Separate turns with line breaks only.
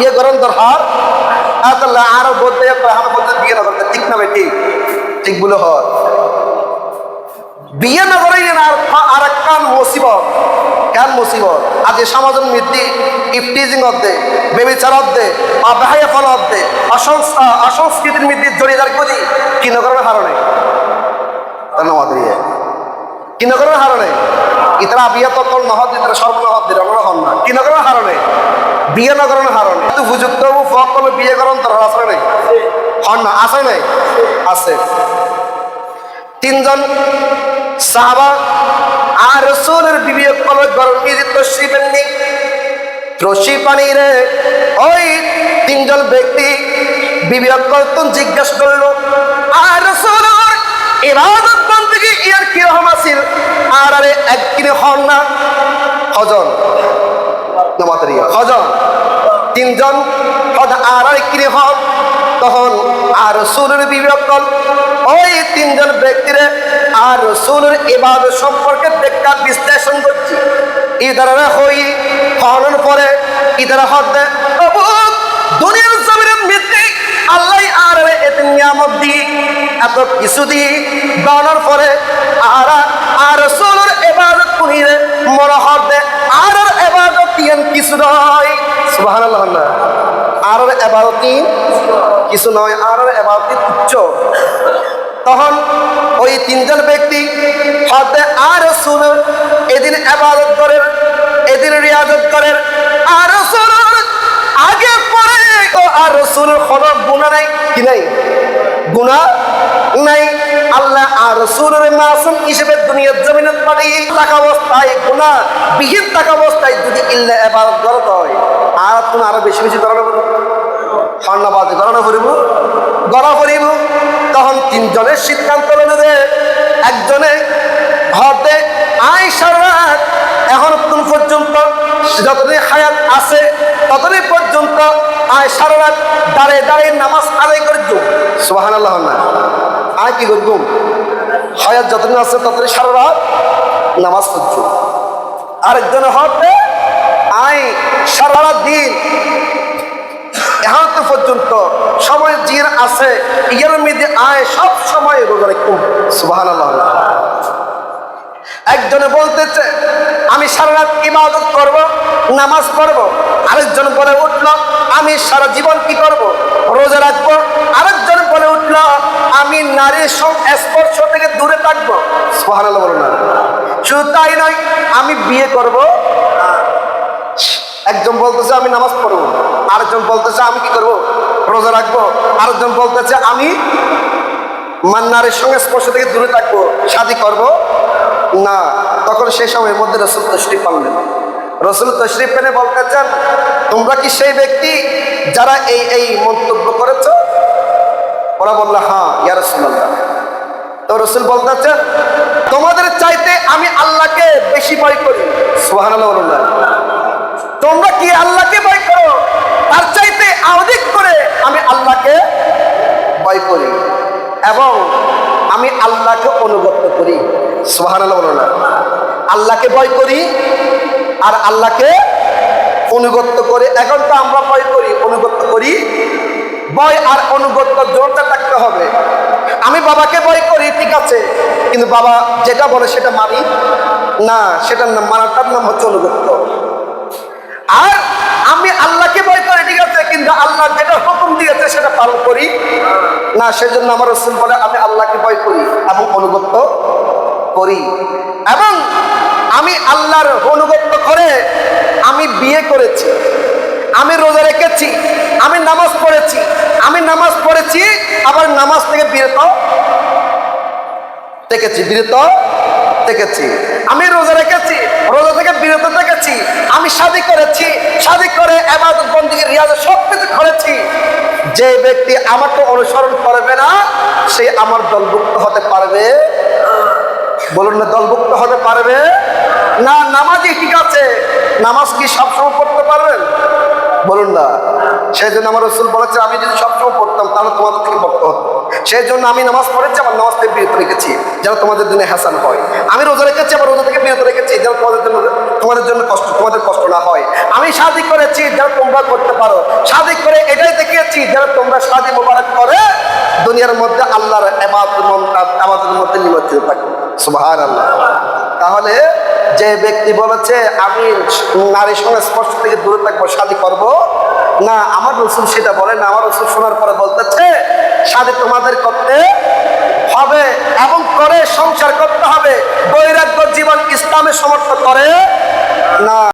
বিয়ে করেন আল্লাহ আরও বলতে বলতে বিয়ে না করতে ঠিক না ভাই, ঠিক। বলে হর বিয়ে না করে আর আর এক কান মুসিবত। কেন মুসিবত। আজ সমাজের মৃত্যু ইফটিজিং অর্ধে, বেবিচার অর্ধে অব্যাহায় ফল অর্ধে অসংস্কৃতির মৃত্যু জড়িয়ে হারণে। ধন্যবাদ কি নগরের হারণে। ইতারা বিয়ে তো তোর নহদ, ইতারা সর্বনহদ আমরা হন না। কি নগরের হারণে। বিয়ে কিন্তু হুজুক্ত ফক করলে বিয়ে করন, তোর আসলে নেই? হন না, আছে নাই? আছে। তিনজন সাহাবা, আর রসুলের বিবেক কলে গরমে তশ্রিফের নি রশি পানিরে ওই তিনজন ব্যক্তি বিবেক করতেন জিজ্ঞাসা করল, আর রসুলের ইবাদত বন্দী ইয়ার কীরকম আছিল? আর আরে একদিনে হন না, হজন। নমাতরিয়া হজন। তিনজন হদ আর কিনে হন, তখন আর রসুলের বিবেক ওই তিনজন ব্যক্তিরে আর রসুলের ইবাদ সম্পর্কে ব্যাখ্যা বিশ্লেষণ করছি। ইদারা হই হরণ পরে ইদারা হদ দুনিয়ার জমিনে মৃত্যু আল্লাহ আর এতে নিয়ামত দি, এত কিছু দি। বানার পরে আর আর রসুলের ইবাদত কুনিরে মনে হদ আর এবাদত কিছু নয়। সুবহানাল্লাহ না আর এবাদতি কিছু নয় আর এবাদতি তুচ্ছ তখন ওই তিনজন ব্যক্তি হতে আর রসুল এদিন এবাদত করেন, এদিন রিয়াদত করেন। আর রসুল আগে পরে আর রসুলের কোনো গুণা নাই, কি নাই? গুণা নাই। আল্লাহ আর রসুলের মাসুম হিসেবে দুনিয়ার জমিনে পাঠিয়ে থাকা অবস্থায় গুণা বিহীন থাকা অবস্থায় যদি ইল্লা এবাদত করত হয়। আর তুমি আরও বেশি বেশি করানো স্বর্ণবাদ গণনা করিব? গণা করিব। তখন তিনজনের সিদ্ধান্ত যে একজনে হতে আই সারাত এখন পর্যন্ত যতদিন হায়াত আছে, ততদিন পর্যন্ত আয় সারাত দাঁড়িয়ে দাঁড়িয়ে নামাজ আদায় করে দিব সুবাহান আল্লাহ না। আয় কি করব? হায়াত যতদিন আছে, ততদিন সারা নামাজ পড়ছ আরেকজনে হতে আয় সারা দিন এখন পর্যন্ত সময় জির আছে, ইয়ার মধ্যে আয় সব সময় রোজা রাখুন। সুবাহান একজনে বলতেছে, আমি সারা রাত ইবাদত করব, নামাজ পড়ব। আরেকজন বলে উঠল, আমি সারা জীবন কি করব? রোজা রাখব। আরেকজন বলে উঠল, আমি নারীর সব স্পর্শ থেকে দূরে থাকব। সুবাহান বলো না শুধু তাই নয়, আমি বিয়ে করব। একজন বলতেছে, আমি নামাজ পড়ব। আরেকজন বলতেছে, আমি কি করব? রোজা রাখব। আরেকজন বলতেছে, আমি মান্নারের সঙ্গে স্পর্শ থেকে দূরে থাকব, শাদি করব। না, তখন সেই সময়ের মধ্যে রসুল তশরিফ পানলেন রসুল তশরিফ পেনে বলতেছেন, তোমরা কি সেই ব্যক্তি যারা এই এই মন্তব্য করেছ? ওরা বলল হ্যাঁ ইয়া রসুল্লাহ তো রসুল বলতেছেন, তোমাদের চাইতে আমি আল্লাহকে বেশি ভয় করি। সোহান তোমরা কি আল্লাহকে ভয় করো? তার চাইতে অধিক করে আমি আল্লাহকে ভয় করি এবং আমি আল্লাহকে অনুগত করি। সোহান আল্লাহকে ভয় করি আর আল্লাহকে অনুগত করে। এখন তো আমরা ভয় করি, অনুগত করি। ভয় আর অনুগত জোরটা থাকতে হবে। আমি বাবাকে ভয় করি, ঠিক আছে। কিন্তু বাবা যেটা বলে সেটা মানি না, সেটার নাম মানাটার নাম হচ্ছে অনুগত্য আর আমি আল্লাহকে ভয় করি, ঠিক আছে, কিন্তু আল্লাহ যেটা হুকুম দিয়েছে সেটা পালন করি না, সেজন্য আমার রসুল বলে, আমি আল্লাহকে ভয় করি এবং অনুগত্য করি। এবং আমি আল্লাহর অনুগত্য করে আমি বিয়ে করেছি, আমি রোজা রেখেছি, আমি নামাজ পড়েছি, আমি নামাজ পড়েছি, আবার নামাজ থেকে বিরত থেকেছি বিরত থেকেছি। আমি রোজা রেখেছি রোজা থেকে বিরত থেকেছি আমি শাদি করেছি শাদি করে এবাদত বন্দী রিয়াজ সব কিছু করেছি যে ব্যক্তি আমাকে অনুসরণ করবে না, সে আমার দলভুক্ত হতে পারবে। বলুন না, দলভুক্ত হতে পারবে? না, নামাজই ঠিক আছে। নামাজ কি সবসময় পড়তে পারবেন? বলুন না। সেই জন্য আমার রসুল বলেছে, আমি যদি সবসময় পড়তাম, তাহলে তোমাদের থেকে পড়তে হতো সেই জন্য আমি নামাজ পড়েছি আমার নামাজ থেকে বিরত রেখেছি, যেন তোমাদের জন্য হাসান হয়। আমি রোজা রেখেছি আমার রোজা থেকে বিরত রেখেছি, যেন তোমাদের জন্য তোমাদের জন্য কষ্ট তোমাদের কষ্ট না হয়। আমি শাদি করেছি যেন তোমরা করতে পারো। শাদি করে এটাই দেখিয়েছি যেন তোমরা শাদি মোবারক করে, দুনিয়ার মধ্যে আল্লাহর আমাদের মধ্যে নিমন্ত্রিত থাকো। তাহলে যে ব্যক্তি বলেছে, আমি নারীর সঙ্গে স্পর্শ থেকে দূরে থাকব শাদি করব। না, আমার রসুল সেটা বলে না। আমার রসুল শোনার পরে বলতেছে শাদি তোমাদের করতে হবে এবং করে সংসার করতে হবে। বৈরাগ্য জীবন ইসলামের সমর্থন করে না।